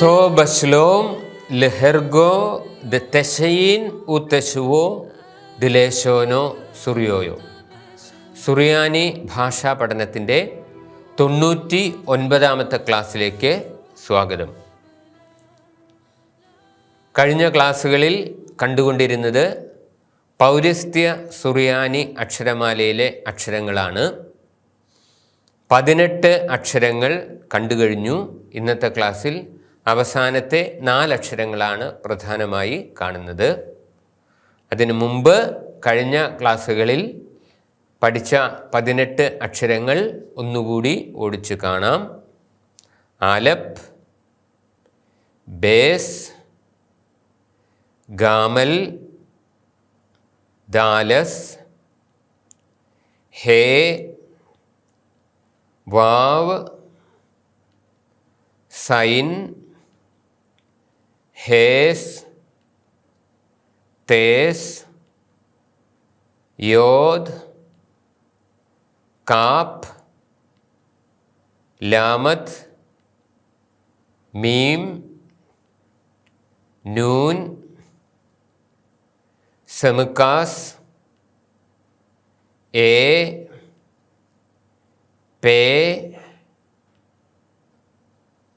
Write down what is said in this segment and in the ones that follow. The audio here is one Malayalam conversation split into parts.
טוב בשלום, להרגו דתשעין ותשובו ദിലേശോനോ സുറിയോയോ സുറിയാനി ഭാഷാ പഠനത്തിന്റെ തൊണ്ണൂറ്റി ഒൻപതാമത്തെ ക്ലാസ്സിലേക്ക് സ്വാഗതം. കഴിഞ്ഞ ക്ലാസ്സുകളിൽ കണ്ടുകൊണ്ടിരുന്നത് പൗരസ്ത്യ സുറിയാനി അക്ഷരമാലയിലെ അക്ഷരങ്ങളാണ്. പതിനെട്ട് അക്ഷരങ്ങൾ കണ്ടുകഴിഞ്ഞു ഇന്നത്തെ ക്ലാസ്സിൽ അവസാനത്തെ നാലക്ഷരങ്ങളാണ് പ്രധാനമായി കാണുന്നത്. അതിനു മുമ്പ് കഴിഞ്ഞ ക്ലാസ്സുകളിൽ പഠിച്ച പതിനെട്ട് അക്ഷരങ്ങൾ ഒന്നുകൂടി ഓടിച്ചു കാണാം. Aleph beth gimel daleth he vav zayin heth teth yod kaph lamed mem Noon സെമുക്കാസ് A പേ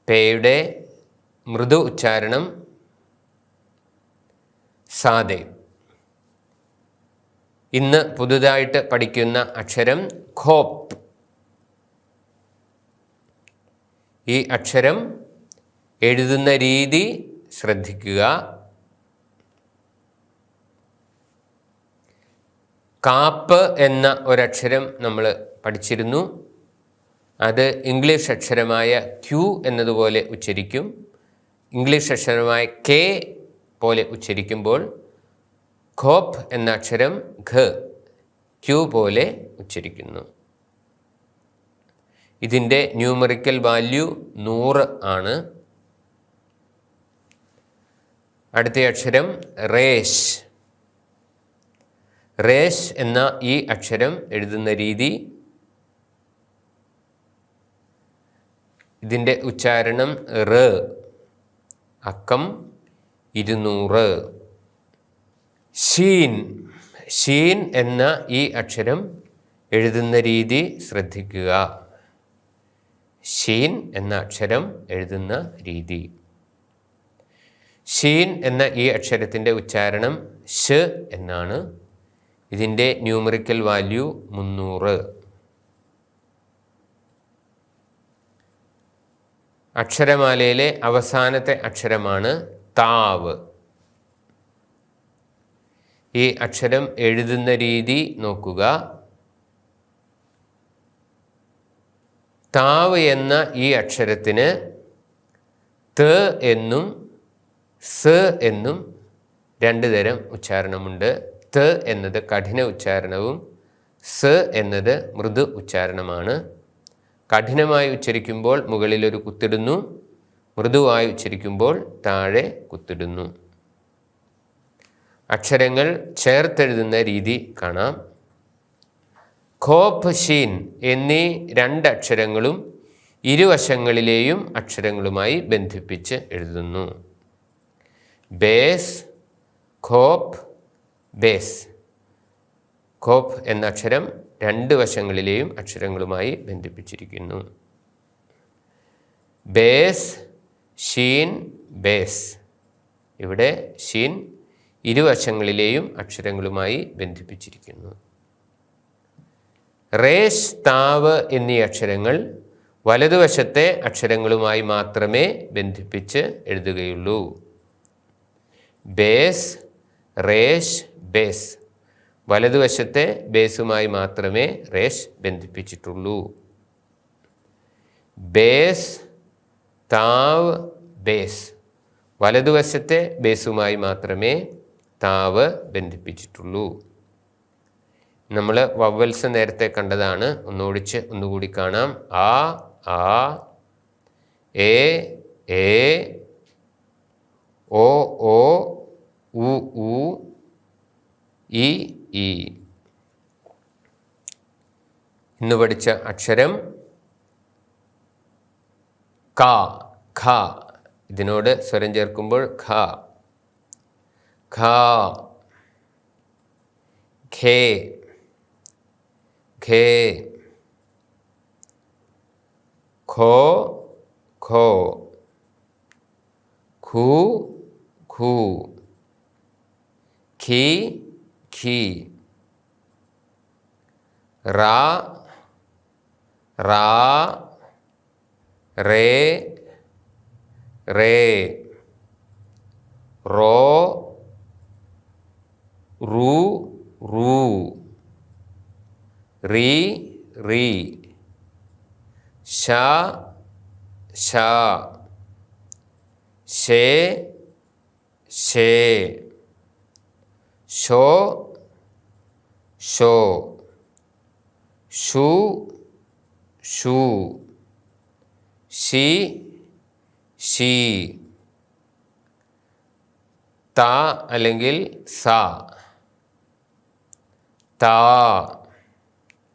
പേയുടെ മൃദു ഉച്ചാരണം സാദെ. ഇന്ന് പുതുതായിട്ട് പഠിക്കുന്ന അക്ഷരം ഖോപ്. ഈ അക്ഷരം എഴുതുന്ന രീതി ശ്രദ്ധിക്കുക. കാപ്പ് എന്ന ഒരക്ഷരം നമ്മൾ പഠിച്ചിരുന്നു. അത് ഇംഗ്ലീഷ് അക്ഷരമായ ക്യു എന്നതുപോലെ ഉച്ചരിക്കും. ഇംഗ്ലീഷ് അക്ഷരമായ കെ പോലെ ഉച്ചരിക്കുമ്പോൾ ഖോപ്പ് എന്ന അക്ഷരം ഘ ക്യൂ പോലെ ഉച്ചരിക്കുന്നു. ഇതിന്റെ ന്യൂമറിക്കൽ വാല്യൂ നൂറ് ആണ്. അടുത്ത അക്ഷരം റേഷ് റേഷ് എന്ന ഈ അക്ഷരം എഴുതുന്ന രീതി ഇതിന്റെ ഉച്ചാരണം റ് അക്കം ഇരുന്നൂറ്. ഷീൻ ഷീൻ എന്ന ഈ അക്ഷരം എഴുതുന്ന രീതി ശ്രദ്ധിക്കുക. ഷീൻ എന്ന അക്ഷരം എഴുതുന്ന രീതി. ഷീൻ എന്ന ഈ അക്ഷരത്തിന്റെ ഉച്ചാരണം ഷ് എന്നാണ്. ഇതിന്റെ ന്യൂമറിക്കൽ വാല്യൂ മുന്നൂറ്. അക്ഷരമാലയിലെ അവസാനത്തെ അക്ഷരമാണ് താവ്. ഈ അക്ഷരം എഴുതുന്ന രീതി നോക്കുക. താവ് എന്ന ഈ അക്ഷരത്തിന് ത എന്നും സ് എന്നും രണ്ട് തരം ഉച്ചാരണമുണ്ട്. ത എന്നത് കഠിന ഉച്ചാരണവും സ് എന്നത് മൃദു ഉച്ചാരണമാണ്. കഠിനമായി ഉച്ചരിക്കുമ്പോൾ മുകളിലൊരു കുത്തിടുന്നു. മൃദുവായി ഉച്ചരിക്കുമ്പോൾ താഴെ കുത്തിടുന്നു. അക്ഷരങ്ങൾ ചേർത്തെഴുതുന്ന രീതി കാണാം. ഖോഫ് ഷീൻ എന്നീ രണ്ട് അക്ഷരങ്ങളും ഇരുവശങ്ങളിലെയും അക്ഷരങ്ങളുമായി ബന്ധിപ്പിച്ച് എഴുതുന്നു. Base ഖോപ് base. ഖോപ് എന്ന അക്ഷരം രണ്ട് വശങ്ങളിലെയും അക്ഷരങ്ങളുമായി ബന്ധിപ്പിച്ചിരിക്കുന്നു. ബേസ് ഷീൻ ബേസ്. ഇവിടെ ഷീൻ ഇരുവശങ്ങളിലെയും അക്ഷരങ്ങളുമായി ബന്ധിപ്പിച്ചിരിക്കുന്നു. റേസ് താവ് എന്നീ അക്ഷരങ്ങൾ വലതുവശത്തെ അക്ഷരങ്ങളുമായി മാത്രമേ ബന്ധിപ്പിച്ച് എഴുതുകയുള്ളൂ. Base റേഷ് base. വലതുവശത്തെ ബേസുമായി മാത്രമേ റേഷ് ബന്ധിപ്പിച്ചിട്ടുള്ളൂ. Base താവ് base. വലതുവശത്തെ ബേസുമായി മാത്രമേ താവ് ബന്ധിപ്പിച്ചിട്ടുള്ളൂ. നമ്മൾ വവ്വൽസ് നേരത്തെ കണ്ടതാണ്. ഒന്നോടിച്ച് ഒന്നുകൂടി കാണാം. ആ ആ എ എ ഓ ഓ ഉ ഉ ഇ ഇ. ഇന്ന് പഠിച്ച അക്ഷരം ക ഖ. ഇതിനോട് സ്വരം ചേർക്കുമ്പോൾ ഖ. ഖ. ഖേ. ഖേ. ഖോ. ഖോ. ഖു. ഖു. ഖി. ഖി. റാ. റാ. റേ റേ റോ റു റു റീ റീ ഷ ഷ ഷേ ഷേ ഷോ ഷോ ഷു ഷു ഷി ഷീ ത അല്ലെങ്കിൽ സ ത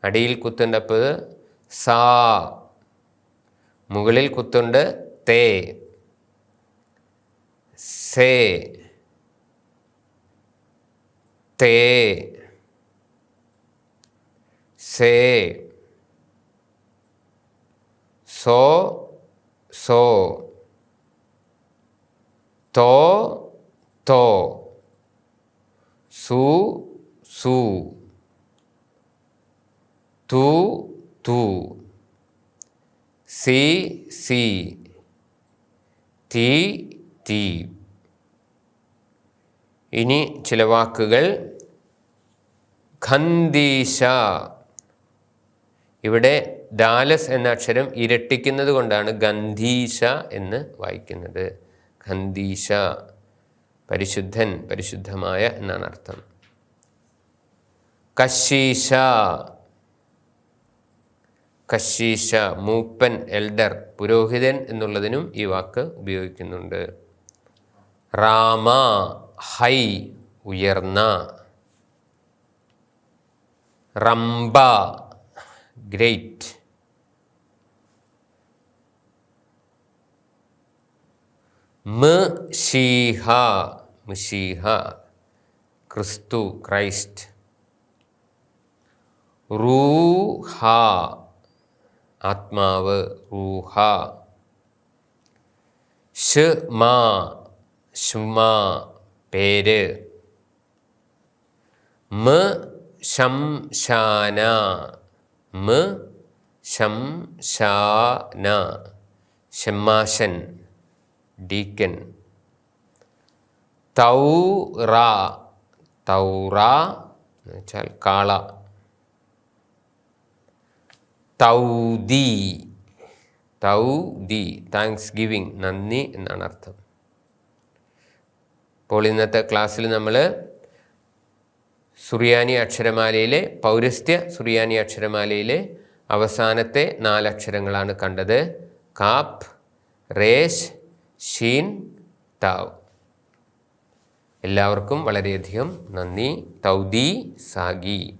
അടിയിൽ കുത്തുണ്ടപ്പോൾ സാ. മുകളിൽ കുത്തുണ്ട് തേ. സേ. തേ. സേ. സോ സോ തോ തോ സു സു തു തു സി സി ti, ti. ഇനി ചില വാക്കുകൾ. ഖന്ദീശ. ഇവിടെ ദാലസ് എന്ന അക്ഷരം ഇരട്ടിക്കുന്നത് കൊണ്ടാണ് ഗന്ധീശ എന്ന് വായിക്കുന്നത്. ഗന്ധീശ പരിശുദ്ധൻ പരിശുദ്ധമായ എന്നാണ് അർത്ഥം. കശീശ കശീശ മൂപ്പൻ എൽഡർ പുരോഹിതൻ എന്നുള്ളതിനും ഈ വാക്ക് ഉപയോഗിക്കുന്നുണ്ട്. റാമ ഹൈ ഉയർന്ന. റംബ ഗ്രേറ്റ്. മഷീഹ മഷീഹ ക്രിസ്തു ക്രൈസ്റ്റ്. റൂഹ ആത്മാവ് റൂഹ. ഷ്മ ഷുമാ പേര്. മ ശംശാന മ ശംശാന. ഷമ്മാശൻ ഡീക്കൻ. തൗറ തൗറ എന്ന് വെച്ചാൽ കാള. തൗദി തൗദി താങ്ക്സ് ഗിവിങ് നന്ദി എന്നാണ് അർത്ഥം. അപ്പോൾ ഇന്നത്തെ ക്ലാസ്സിൽ നമ്മൾ സുറിയാനി അക്ഷരമാലയിലെ പൗരസ്ത്യ സുറിയാനി അക്ഷരമാലയിലെ അവസാനത്തെ നാലക്ഷരങ്ങളാണ് കണ്ടത്. കാപ്പ് റേഷ് ഷീൻ താവ് എല്ലാവർക്കും വളരെയധികം നന്ദി. തൗദി സാഗി.